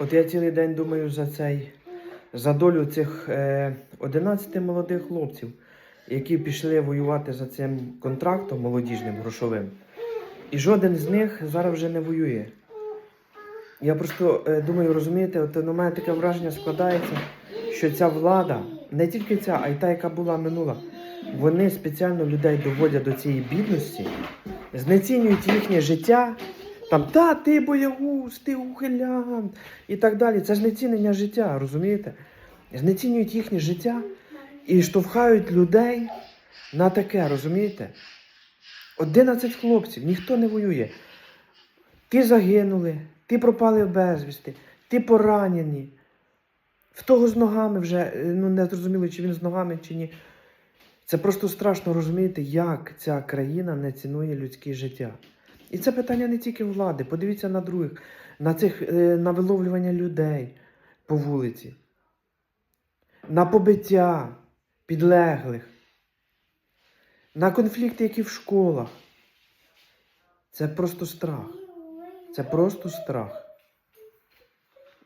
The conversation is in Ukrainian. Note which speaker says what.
Speaker 1: От я цілий день думаю за цей, за долю цих е, 11 молодих хлопців, які пішли воювати за цим контрактом молодіжним грошовим. І жоден з них зараз вже не воює. Я просто е, думаю, розумієте, от на мене таке враження складається, що ця влада, не тільки ця, а й та, яка була минула, вони спеціально людей доводять до цієї бідності, знецінюють їхнє життя. Там, та, ти боягуз, ти ухилян і так далі. Це знецінення життя, розумієте? Знецінюють їхнє життя і штовхають людей на таке, розумієте? 11 хлопців, ніхто не воює. Ті загинули, ті пропали безвісти, ті поранені. В того з ногами вже е, ну, не зрозуміло, чи він з ногами, чи ні. Це просто страшно розуміти, як ця країна не цінує людське життя. І це питання не тільки влади. Подивіться на других, на цих е, на виловлювання людей по вулиці, на побиття підлеглих, на конфлікти, які в школах. Це просто страх. Це просто страх.